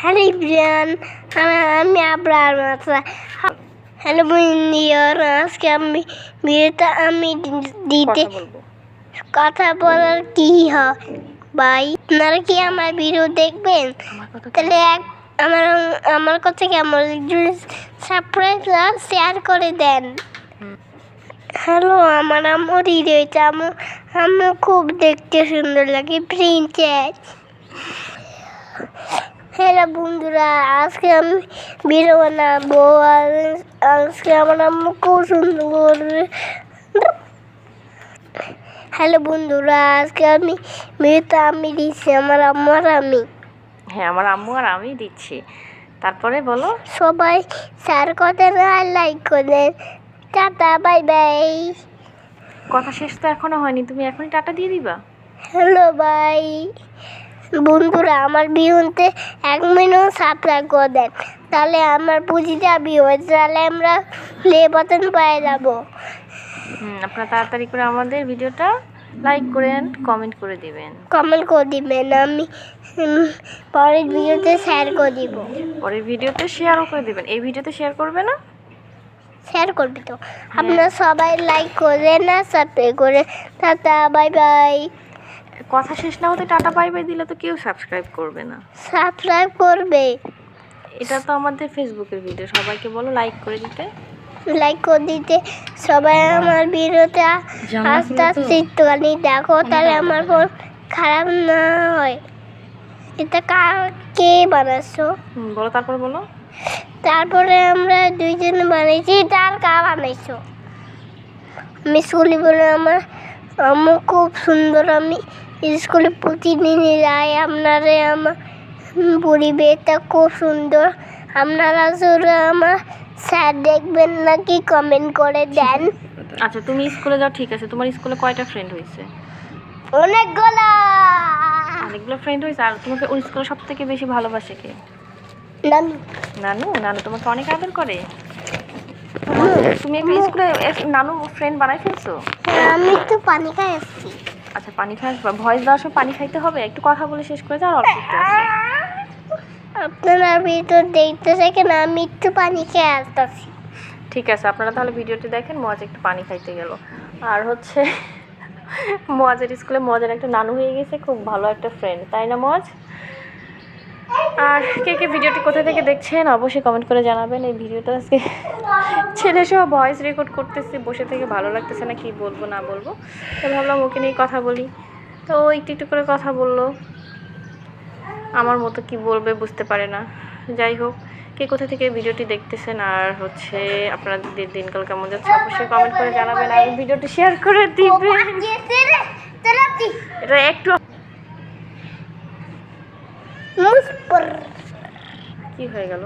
Hello Brian আমি আবরার মাথা। Hello বন্ধুর আজকে আমি বিয়েতে আমি দিতে কথা কথা বলার কি হয়? ভাই আপনারা কি আমার ভিডিও দেখবেন? আমার কথা তাহলে এক আমার আমার কাছে কেমন সারপ্রাইজ আর শেয়ার করে দেন। হ্যালো আমার আম্মু হৃদয়টা আম্মু আম্মু খুব দেখতে সুন্দর লাগে প্রিন্সেস হ্যালো বন্ধুরা আজকে আমি ভিডিও বানাবো। আর আজকে আমার আম্মু খুব সুন্দর হ্যালো বন্ধুরা আজকে আমি মেয়েটা আমি দিচ্ছি আমার আম্মু আর আমি। হ্যাঁ আমার আম্মু আর আমি দিচ্ছি। তারপরে বলো। সবাই স্যার করেন আর লাইক করেন টাটা বাই বাই কথা শেষ তো এখনও হয়নি তুমি এখনই টাটা দিয়ে দিবা। হ্যালো বাই বন্ধুরা আমার বিহুতে এক মিনিট সাবস্ক্রাইব করে দেন। তাহলে আমার পুঁজিটা বিয়ে হয়েছে তাহলে আমরা প্লে বাটন পেয়ে যাব। আপনারা তাড়াতাড়ি করে আমাদের ভিডিওটা লাইক করেন কমেন্ট করে দিবেন। কমেন্ট করে দিবেন আমি পরের ভিডিওতে শেয়ার করে দিব। পরের ভিডিওতে শেয়ারও করে দিবেন। এই ভিডিওতে শেয়ার করবে না? শেয়ার করবি তো। আপনারা সবাই লাইক করে না সাবস্ক্রাইব করে। টাটা বাই বাই কথা শেষ না হতে টাটা বাই বাই দিলে তো কেউ সাবস্ক্রাইব করবে না। সাবস্ক্রাইব করবে। এটা তো আমাদের ফেসবুকের ভিডিও সবাইকে বলো লাইক করে দিতে। লাইক করে দিতে। সবাই আমার ভিডিওতে আস্তে আস্তে একটুখানি দেখো তাহলে আমার ফোন খারাপ না হয়। এটা কা- কে বানাচ্ছো বলো তারপর বলো। তারপরে আমরা দুইজন বানিয়েছি তার কা বানাইছো? আমি স্কুলে বলে আমার আম্মু খুব সুন্দর আমি স্কুলে প্রতিদিন যাই আপনারে আমার পরিবেশটা খুব সুন্দর। আপনারা শুধু আমার স্যার দেখবেন নাকি কমেন্ট করে দেন। আচ্ছা তুমি স্কুলে যাও ঠিক আছে। তোমার স্কুলে কয়টা ফ্রেন্ড হয়েছে? অনেকগুলা। অনেকগুলো ফ্রেন্ড হয়েছে। আর তোমাকে ওই স্কুলে সব থেকে বেশি ভালোবাসে কে? নানু। নানু? নানু তোমাকে অনেক আদর করে। তুমি একটা স্কুলে নানু ফ্রেন্ড বানাই ফেলছো? আমি তো পানি খাই আসছি। আচ্ছা পানি খাস ভয়েস দেওয়ার সময় পানি খাইতে হবে? একটু কথা বলে শেষ করে যাও অল্প একটু আছে। আপনারা ভিডিও দেখতে থাকেন আমি একটু পানি খেয়ে আসতেছি। ঠিক আছে আপনারা তাহলে ভিডিওটি দেখেন মজা একটু পানি খাইতে গেল। আর হচ্ছে মজের স্কুলে মজার একটা নানু হয়ে গেছে খুব ভালো একটা ফ্রেন্ড তাই না মজ আর কে কে ভিডিওটি কোথা থেকে দেখছেন অবশ্যই কমেন্ট করে জানাবেন। এই ভিডিওটা আজকে ছেলে সহ ভয়েস রেকর্ড করতেছি বসে থেকে ভালো লাগতেছে না কি বলব না বলব। তো ভাবলাম ওকে নিয়ে কথা বলি। তো ও একটু একটু করে কথা বলল। আমার মতো কি বলবে বুঝতে পারে না। যাই হোক কে কোথা থেকে ভিডিওটি দেখতেছেন আর হচ্ছে আপনাদের দিনকাল কেমন যাচ্ছে অবশ্যই কমেন্ট করে জানাবেন। আর ভিডিওটি শেয়ার করে দিবেন। এটা একটু মুসপর কি হয়ে গেল?